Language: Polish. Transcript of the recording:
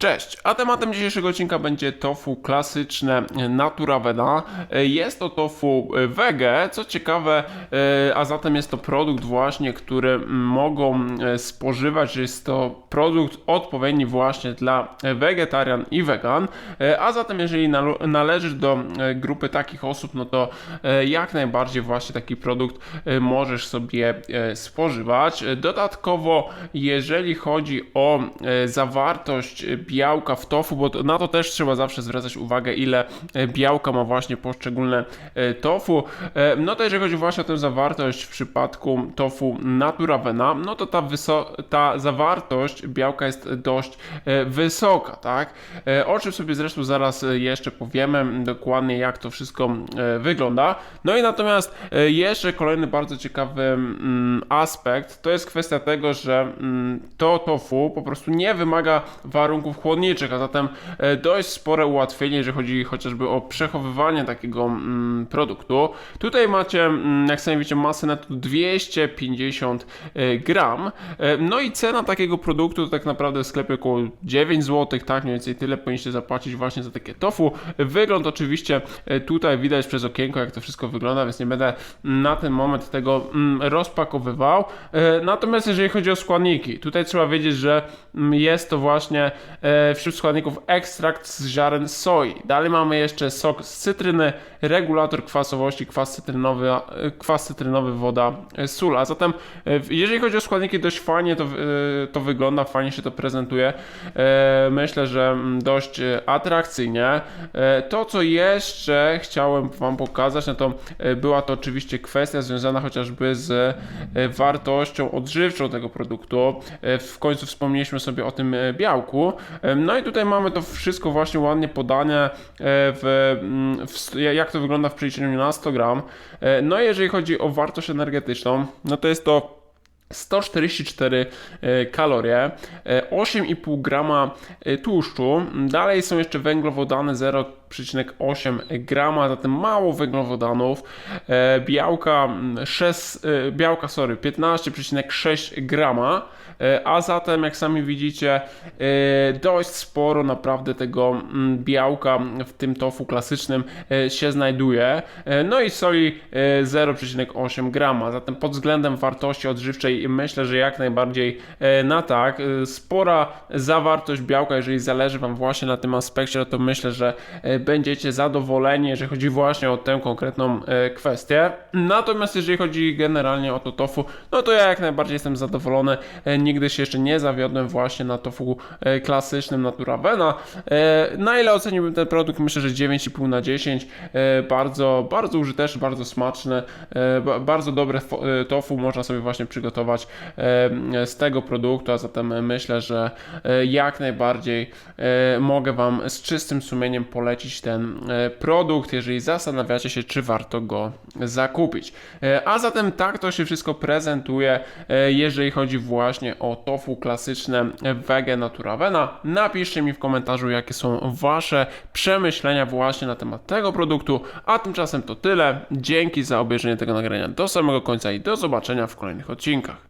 Cześć, a tematem dzisiejszego odcinka będzie tofu klasyczne Natura Veda. Jest to tofu wege, co ciekawe, e, a zatem jest to produkt właśnie, który mogą e, spożywać, jest to produkt odpowiedni właśnie dla wegetarian i wegan, E, a zatem jeżeli należysz do grupy takich osób, no to jak najbardziej właśnie taki produkt możesz sobie spożywać. Dodatkowo, jeżeli chodzi o zawartość białka w tofu, bo na to też trzeba zawsze zwracać uwagę, ile e, białka ma właśnie poszczególne e, tofu, e, no to jeżeli chodzi właśnie o tę zawartość w przypadku tofu Natura Vena, no to ta, ta zawartość białka jest dość wysoka, tak? O czym sobie zresztą zaraz jeszcze powiemy dokładnie, jak to wszystko wygląda. No i natomiast jeszcze kolejny bardzo ciekawy mm, aspekt to jest kwestia tego, że mm, to tofu po prostu nie wymaga warunków chłodniczych, a zatem e, dość spore ułatwienie, jeżeli chodzi chociażby o przechowywanie takiego mm, produktu. Tutaj macie, mm, jak sami widzicie, masę netto 250 e, gram. E, No i cena takiego produktu to tak naprawdę w sklepie około 9 zł, tak mniej więcej tyle powinniście zapłacić właśnie za takie tofu. Wygląd oczywiście tutaj widać przez okienko, jak to wszystko wygląda, więc nie będę na ten moment tego mm, rozpakowywał. Natomiast jeżeli chodzi o składniki, tutaj trzeba wiedzieć, że mm, jest to właśnie wśród składników ekstrakt z ziaren soi. Dalej mamy jeszcze sok z cytryny, regulator kwasowości, kwas cytrynowy, e, kwas cytrynowy, woda, e, sól. A zatem e, jeżeli chodzi o składniki, dość fajnie to, e, to wygląda, fajnie się to prezentuje. E, Myślę, że mm, dość e, atrakcyjnie. E, To, co jeszcze chciałem Wam pokazać, no to e, była to oczywiście kwestia związana chociażby z e, wartością odżywczą tego produktu. E, W końcu wspomnieliśmy sobie o tym e, białku. No i tutaj mamy to wszystko właśnie ładnie podane e, w, mm, w jak to wygląda w przeliczeniu na 100 gram. E, No i jeżeli chodzi o wartość energetyczną, no to jest to 144 e, kalorie, e, 8,5 grama e, tłuszczu, dalej są jeszcze węglowodany 0,8 grama, zatem mało węglowodanów, e, białka, mm, 6, e, białka sorry, 15,6 grama, e, a zatem jak sami widzicie e, dość sporo naprawdę tego mm, białka w tym tofu klasycznym e, się znajduje, E, no i soli e, 0,8 grama, zatem pod względem wartości odżywczej myślę, że jak najbardziej e, na tak. E, Spora zawartość białka, jeżeli zależy Wam właśnie na tym aspekcie, no to myślę, że e, będziecie zadowoleni, jeżeli chodzi właśnie o tę konkretną kwestię. Natomiast jeżeli chodzi generalnie o to tofu, no to ja jak najbardziej jestem zadowolony. Nigdy się jeszcze nie zawiodłem właśnie na tofu klasycznym Natura Vena. Na ile oceniłbym ten produkt? Myślę, że 9,5 na 10. E, Bardzo, bardzo użyteczny, bardzo smaczny, ba- bardzo dobre tofu można sobie właśnie przygotować e, z tego produktu, a zatem myślę, że e, jak najbardziej e, mogę Wam z czystym sumieniem polecić ten produkt, jeżeli zastanawiacie się, czy warto go zakupić. A zatem tak to się wszystko prezentuje, jeżeli chodzi właśnie o tofu klasyczne Wege Natura Vena. Napiszcie mi w komentarzu, jakie są Wasze przemyślenia właśnie na temat tego produktu, a tymczasem to tyle. Dzięki za obejrzenie tego nagrania do samego końca i do zobaczenia w kolejnych odcinkach.